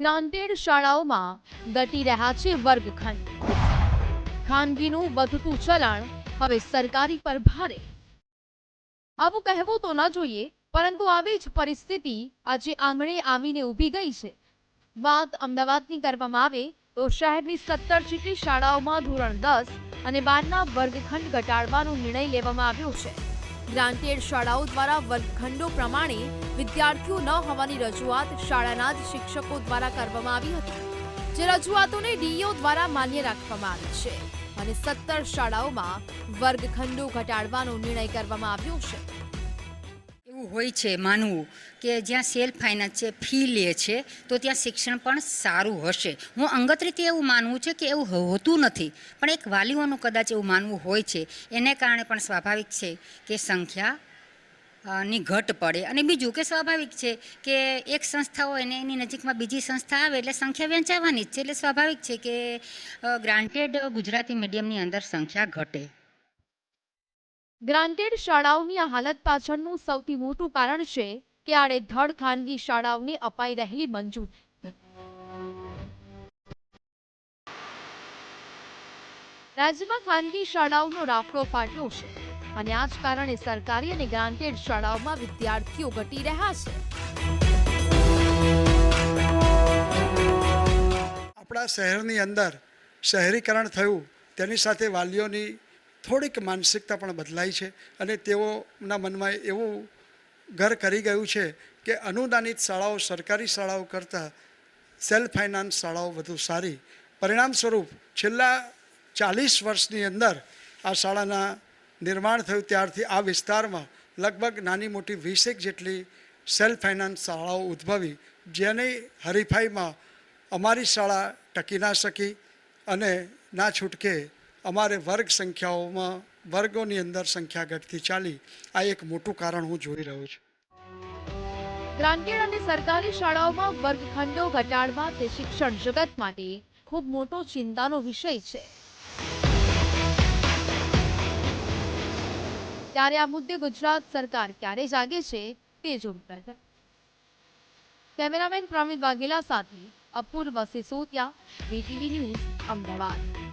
નાંદેડ શાળાઓમાં ઘટી રહ્યા છે વર્ગખંડ. ખાનગીનું વધતું ચલણ હવે સરકારી પર ભારે. આવું કહેવું તો ન જોઈએ, પરંતુ આવી જ પરિસ્થિતિ આજે આંગણે આવીને ઊભી ગઈ છે. વાત અમદાવાદની કરવામાં આવે તો શહેરની સત્તર જેટલી શાળાઓમાં ધોરણ દસ અને બારના વર્ગખંડ ઘટાડવાનો નિર્ણય લેવામાં આવ્યો છે. ગ્રાન્ટેડ શાળાઓ દ્વારા વર્ગખંડો પ્રમાણે વિદ્યાર્થીઓ ન હોવાની રજૂઆત શાળાના જ શિક્ષકો દ્વારા કરવામાં આવી હતી, જે રજૂઆતોને ડીઈઓ દ્વારા માન્ય રાખવામાં આવી છે. અને સત્તર શાળાઓમાં વર્ગખંડો ઘટાડવાનો નિર્ણય કરવામાં આવ્યો છે. હોય છે માનવું કે જ્યાં સેલ્ફ ફાઇનાન્સ છે, ફી લે છે, તો ત્યાં શિક્ષણ પણ સારું હશે. હું અંગત રીતે એવું માનવું છે કે એવું હોતું નથી, પણ એક વાલીઓનું કદાચ એવું માનવું હોય છે, એને કારણે પણ સ્વાભાવિક છે કે સંખ્યા ની ઘટ પડે. અને બીજું કે સ્વાભાવિક છે કે એક સંસ્થા હોય ને એની નજીકમાં બીજી સંસ્થા આવે એટલે સંખ્યા વેચાવાની જ છે. એટલે સ્વાભાવિક છે કે ગ્રાન્ટેડ ગુજરાતી મીડિયમની અંદર સંખ્યા ઘટે. ગ્રાન્ટેડ શાળાઓની આ હાલત પાછળનું સૌથી મોટું કારણ છે કે આડેધડ ખાનગી શાળાઓને અપાઈ રહેલી મંજૂરી. રાજ્યમાં ખાનગી શાળાઓનો રાફડો ફાટ્યો છે અને આ જ કારણે સરકારી અને ગ્રાન્ટેડ શાળાઓમાં વિદ્યાર્થીઓ ઘટી રહ્યા છે. આપણા શહેરની અંદર શહેરીકરણ થયું, તેની સાથે વાલીઓની થોડીક માનસિકતા પણ બદલાઈ છે અને તેઓના મનમાં એવું ઘર કરી ગયું છે કે અનુદાનિત શાળાઓ, સરકારી શાળાઓ કરતાં સેલ્ફ ફાઇનાન્સ શાળાઓ વધુ સારી. પરિણામ સ્વરૂપ છેલ્લા ચાલીસ વર્ષની અંદર આ શાળાના નિર્માણ થયું ત્યારથી આ વિસ્તારમાં લગભગ નાની મોટી વીસેક જેટલી સેલ્ફ ફાઇનાન્સ શાળાઓ ઉદ્ભવી, જેની હરીફાઈમાં અમારી શાળા ટકી ના શકી અને ના છૂટકે અમારે વર્ગ સંખ્યાઓમાં, વર્ગોની અંદર સંખ્યા ઘટતી ચાલી આ એક મોટું કારણ હું જોઈ રહ્યો છું. ગ્રાન્ટેડ અને સરકારી શાળાઓમાં વર્ગખંડો ઘટાડવા તે શિક્ષણ જગત માટે ખૂબ મોટો ચિંતાનો વિષય છે. ત્યારે આ મુદ્દે ગુજરાત સરકાર ક્યારે જાગે છે તે જોવું છે કેમેરામેન પ્રવીણ વાઘેલા સાથે અપૂર્વ સિસોદિયા, વીટીવી ન્યૂઝ, અમદાવાદ.